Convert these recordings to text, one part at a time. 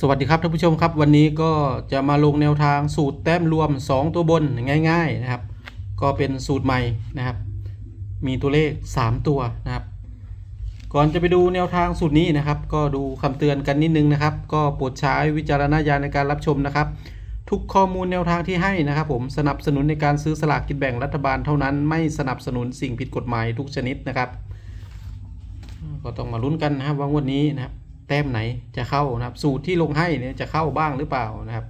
สวัสดีครับท่านผู้ชมครับ วันนี้ก็จะมาลงแนวทางสูตรแต้มรวม 2 ตัวบนง่าย ๆนะครับ ก็เป็นสูตรใหม่นะครับ มีตัวเลข 3 ตัวนะครับ ก่อนจะไปดูแนวทางสูตรนี้นะครับ ก็ดูคำเตือนกันนิดนึงนะครับ ก็โปรดใช้วิจารณญาณในการรับชมนะครับ ทุกข้อมูลแนวทางที่ให้นะครับ ผมสนับสนุนในการซื้อสลากกินแบ่งรัฐบาลเท่านั้นไม่สนับสนุนสิ่งผิดกฎหมายทุกชนิดนะครับ ก็ต้องมาลุ้นกันนะครับว่างวดนี้นะครับ แต้มไหนจะเข้านะครับ สูตรที่ลงให้เนี่ยจะเข้าบ้างหรือเปล่านะครับ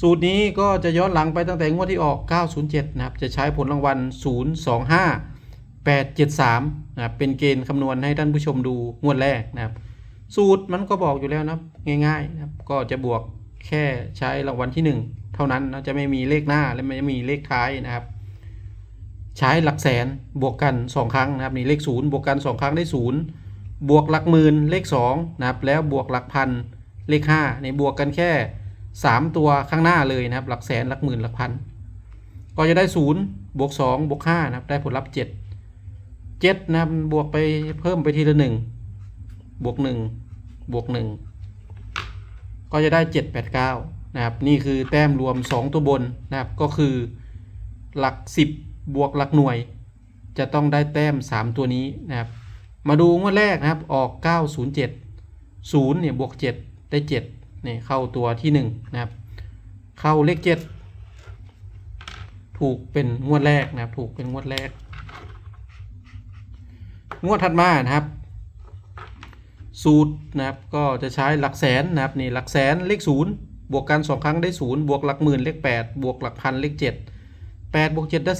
สูตรนี้ก็จะย้อนหลังไปตั้งแต่งวดที่ออก 907 นะครับ จะใช้ผลรางวัล 025 873 นะครับ เป็นเกณฑ์คำนวณให้ท่านผู้ชมดูงวดแรกนะครับ สูตรมันก็บอกอยู่แล้วนะครับง่ายๆนะครับ ก็จะบวกแค่ใช้รางวัลที่ 1 เท่านั้นนะจะไม่มีเลขหน้าและไม่มีเลขท้ายนะครับ ใช้หลักแสนบวกกัน 2 ครั้งนะครับนี่เลข0บวกกัน 2 ครั้งได้0 บวกหลักหมื่นเลข2นะครับแล้วบวกหลักพันเลข5ในบวกกันแค่ 3 ตัวข้างหน้าเลยนะครับ หลักแสนหลักหมื่นหลักพันก็จะได้ 0 บวก 2 บวก5นะครับได้ผลลัพธ์ 7 7นะครับบวกไปเพิ่มไปทีละ 1 บวก 1 บวก 1 ก็จะได้ 7 8 9นะครับนี่คือแต้มรวม 2 ตัวบนนะครับก็คือหลัก 10 บวกหลักหน่วย จะต้องได้แต้ม 3 ตัวนี้นะครับ มาดูงวดแรกนะครับ ออก 907 0เนี่ยบวก 7 ได้ 7เนี่ยเข้าตัวที่ 1 นะครับ เข้าเลข 7 ถูกเป็นงวดแรกนะครับ ถูกเป็นงวดแรก งวดถัดมานะครับ สูตรนะครับ ก็จะใช้หลักแสนนะครับ นี่หลักแสนเลข 0 บวกกัน 2 ครั้งได้ 0 บวกหลักหมื่นเลข 8 บวกหลักพันเลข 7 8บวก7ได้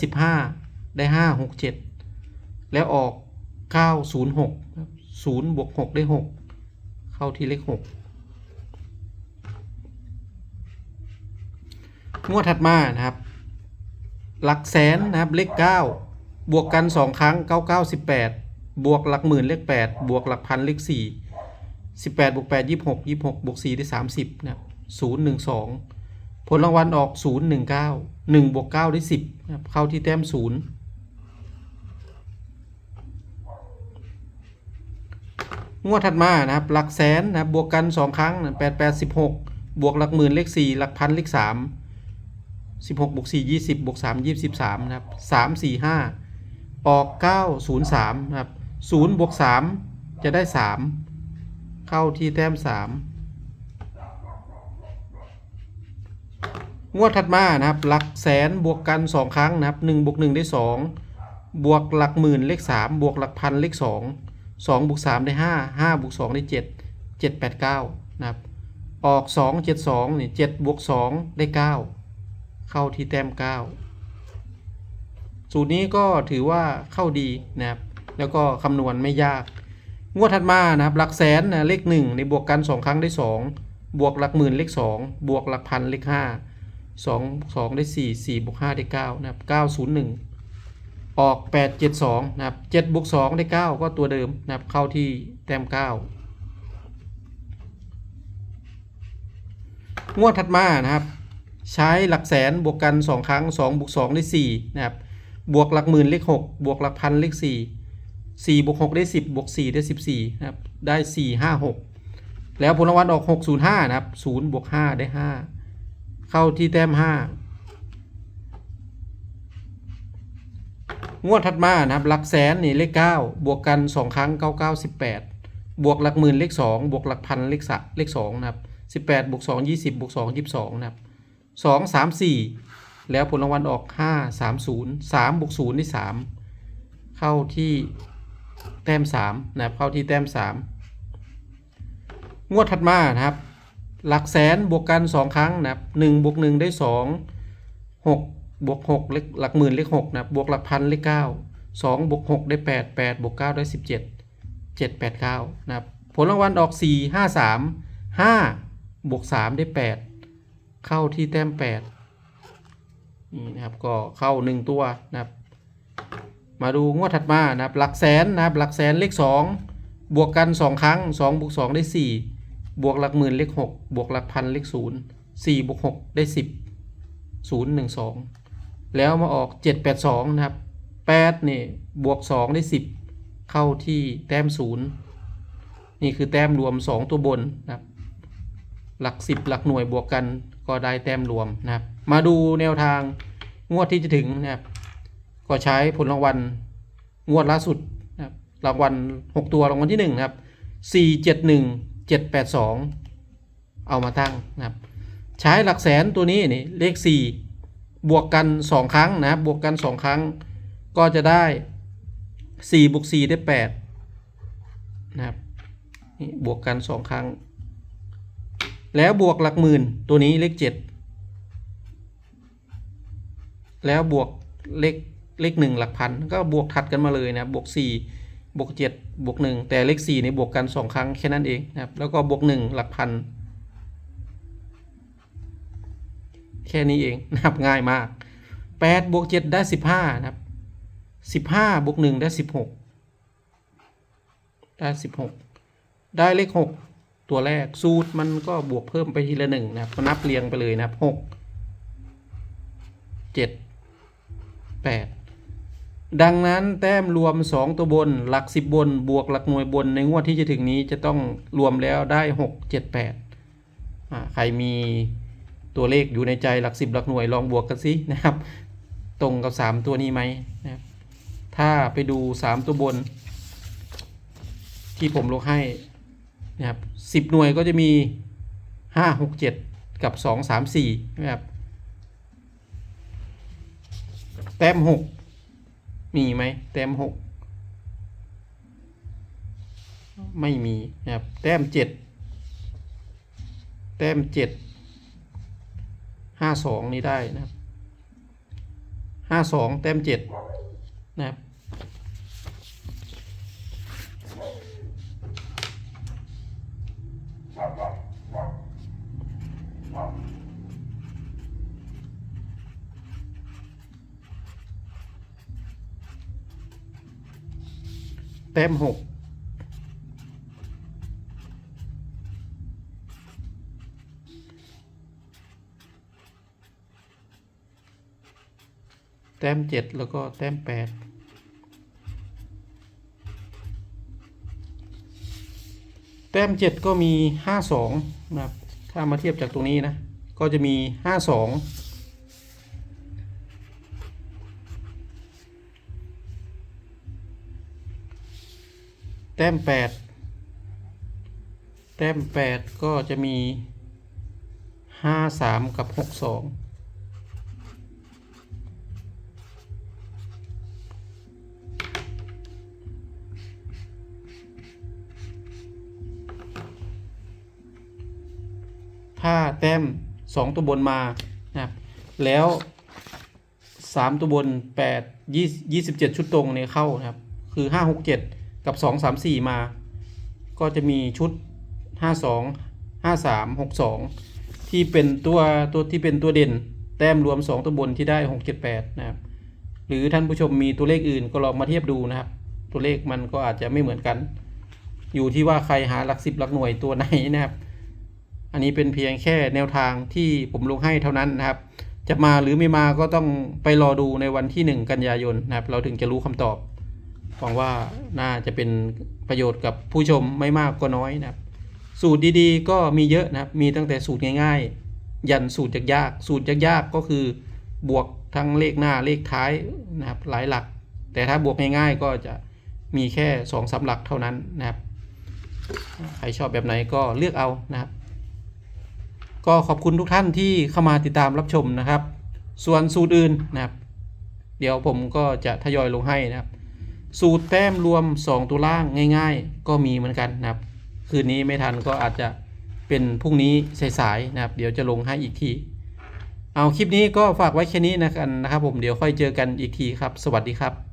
15 ได้ 5 6 7 แล้วออก 906ครับ0บวก6ได้ 6 เข้าที่เลข 6 งวดถัดมานะครับ หลักแสนนะครับเลข 9 บวกกัน 2 ครั้ง 99 18 บวกหลักหมื่นเลข 8 บวกหลักพันเลข 4 18บวก8 26 26บวก4ได้ 30นะครับ012 ผลรางวัลออก 019 1บวก9ได้ 10นะครับเข้าที่แต้ม 0 งวดถัดมานะครับหลักแสนนะครับบวกกัน 2 ครั้งแปดแปดสิบหกบวกหลักหมื่นเลข4หลักพันเลข3 16บวก4 20บวก3 23นะครับ3 4 5 ออก 903นะครับ0บวก3จะได้ 3 เข้าที่แต้ม 3 งวดถัดมานะครับหลักแสนบวกกัน 2 ครั้งนะครับ1บวก1ได้ 2 บวกหลักหมื่นเลข 3 บวกหลักพันเลข 2 2บวก3ได้ 5 5บวก2ได้ 7 7 8 9นะครับออก 2 7 2นี่7บวก2ได้ 9 เข้าที่แต้ม 9 สูตรนี้ก็ถือว่าเข้าดีนะครับ แล้วก็คำนวณไม่ยาก งวดถัดมานะครับ หลักแสนนะเลข1ในบวกกัน 2 ครั้งได้ 2 บวกหลักหมื่นเลข 2 บวกหลักพันเลข 5 2 2ได้ 4 4บวก5ได้ 9 นะครับ 901 ออก 8 7 2 นะครับ7บวก2ได้ 9 ก็ตัวเดิมนะครับ เข้าที่แต้ม 9 งวดถัดมานะครับ ใช้หลักแสนบวกกัน 2 ครั้ง2บวก2ได้ 4 นะครับ บวกหลักหมื่นเลข 6 บวกหลักพันเลข 4 4บวก6ได้ 10บวก4ได้ 14นะครับ ได้ 4 5 6 แล้วผลรางวัลออก 605 นะครับ0บวก5ได้ 5 เข้าที่แต้ม 5 งวดถัดมานะครับหลักแสนนี่เลข 9 บวกกัน 2 ครั้ง 99 18 บวกหลักหมื่นเลข 2 บวกหลักพันเลขสะเลข2นะครับ18บวก2 20บวก2 22นะครับ2 3 4 แล้วผลรางวัลออก 5 3 0 3บวก0ได้3เข้าที่แต้ม3นะครับเข้าที่แต้ม 3 งวดถัดมานะครับ หลักแสนบวกกัน 2 ครั้งนะครับ1บวก1ได้ 2 6 บวก6เลขหลักหมื่นเลข6นะบบวกหลักพันเลข9 2บวก6ได้8 8บวก9ได้17 7 8 9นะครับผลรางวัลออก 4 5 3 5บวก3ได้ 8 เข้าที่แต้ม8นี่นะครับก็เข้า 1 ตัวนะครับ มาดูงวดถัดมานะครับหลักแสนนะครับหลักแสนเลข 2 บวกกัน 2 ครั้ง2บวก2ได้ 4 บวกหลักหมื่นเลข 6 บวกหลักพันเลข 0 4บวก6ได้ 10 0 1 2 แล้วมาออก 7 8 2 นะครับ 8 นี่ บวก 2 ได้ 10 เข้าที่แต้ม 0 นี่คือแต้มรวม 2 ตัวบนนะครับ หลักสิบหลักหน่วยบวกกันก็ได้แต้มรวมนะครับ มาดูแนวทางงวดที่จะถึงนะครับ ก็ใช้ผลรางวัลงวดล่าสุดนะครับรางวัลหกตัวรางวัลที่หนึ่งนะครับสี่เจ็ดหนึ่งเจ็ดแปดสองเอามาตั้งนะครับ ใช้หลักแสนตัวนี้นี่เลขสี่ บวกกันสองครั้งนะครับบวกกันสองครั้ง ก็จะได้สี่บวกสี่ได้แปดนะครับนี่บวกกันสองครั้ง แล้วบวกหลักหมื่นตัวนี้เลขเจ็ดแล้วบวกเลขเลขหนึ่งหลักพันก็บวกถัดกันมาเลยนะบวกสี่บวกเจ็ดบวกหนึ่งแต่เลขสี่นี่บวกกันสองครั้งแค่นั้นเองนะครับแล้วก็บวกหนึ่งหลักพัน แค่นี้เองนะครับง่ายมากแปดบวกเจ็ดได้สิบห้านะครับสิบห้าบวกหนึ่งได้สิบหกได้สิบหกได้เลขหกตัวแรกสูตรมันก็บวกเพิ่มไปทีละหนึ่งนะครับก็นับเรียงไปเลยนะครับหกเจ็ดแปดดังนั้นแต้มรวม 2 ตัวบน หลัก 10 บน บวกหลักหน่วยบนในงวดที่จะถึงนี้จะต้องรวมแล้วได้ 6 7 8อ่าใครมี ตัวเลขอยู่ในใจหลัก10หลักหน่วยลองบวกกันสินะครับ ตรงกับ 3 ตัวนี้ไหมนะครับถ้าไปดู 3 ตัวบน ที่ผมลงให้นะครับ10หน่วยก็จะมี 5 6 7 กับ 2 3 4นะครับแต้มหกมีไหมแต้มหกไม่มีนะครับ แต้มเจ็ดแต้มเจ็ด ห้าสองนี่ได้นะครับห้าสองแต้มเจ็ดนะครับแต้มหก ต้มเจ็ดแล้วก็แต้มแปดแต้มเจ็ดก็มีห้าสองนะครับ ถ้ามาเทียบจากตรงนี้นะ ก็จะมีห้าสองแต้มแปดแต้มแปดก็จะมีห้าสามกับหกสอง ถ้าแต้มสองตัวบนมานะครับแล้วสามตัวบนแปดยี่สิบเจ็ดชุดตรงเนี่ยเข้านะครับ คือห้าหกเจ็ดกับสองสามสี่มา ก็จะมีชุดห้าสองห้าสามหกสองที่เป็นตัวตัวที่เป็นตัวเด่น แต้มรวมสองตัวบนที่ได้หกเจ็ดแปดนะครับ หรือท่านผู้ชมมีตัวเลขอื่นก็ลองมาเทียบดูนะครับ ตัวเลขมันก็อาจจะไม่เหมือนกัน อยู่ที่ว่าใครหาหลักสิบหลักหน่วยตัวไหนนะครับ อันนี้เป็นเพียงแค่แนวทางที่ผมลงให้เท่านั้นนะครับ จะมาหรือไม่มาก็ต้องไปรอดูในวันที่หนึ่งกันยายนนะครับ เราถึงจะรู้คำตอบหวังว่าน่าจะเป็นประโยชน์กับผู้ชมไม่มากก็น้อยนะครับ สูตรดีๆ ก็มีเยอะนะครับ มีตั้งแต่สูตรง่ายๆ ยันสูตรยากๆ สูตรยากๆ ก็คือบวกทั้งเลขหน้าเลขท้ายนะครับหลายหลัก แต่ถ้าบวกง่ายๆ ก็จะมีแค่สองสาหลักเท่านั้นนะครับ ใครชอบแบบไหนก็เลือกเอานะครับ ก็ขอบคุณทุกท่านที่เข้ามาติดตามรับชมนะครับ ส่วนสูตรอื่นนะครับ เดี๋ยวผมก็จะทยอยลงให้นะครับ สูตรแต้มรวม 2 ตัวล่างง่าย ๆ ก็มีเหมือนกันนะครับ คืนนี้ไม่ทันก็อาจจะเป็นพรุ่งนี้สายๆนะครับ เดี๋ยวจะลงให้อีกทีเอาคลิปนี้ก็ฝากไว้แค่นี้นะกันนะครับผมเดี๋ยวค่อยเจอกันอีกทีครับ สวัสดีครับ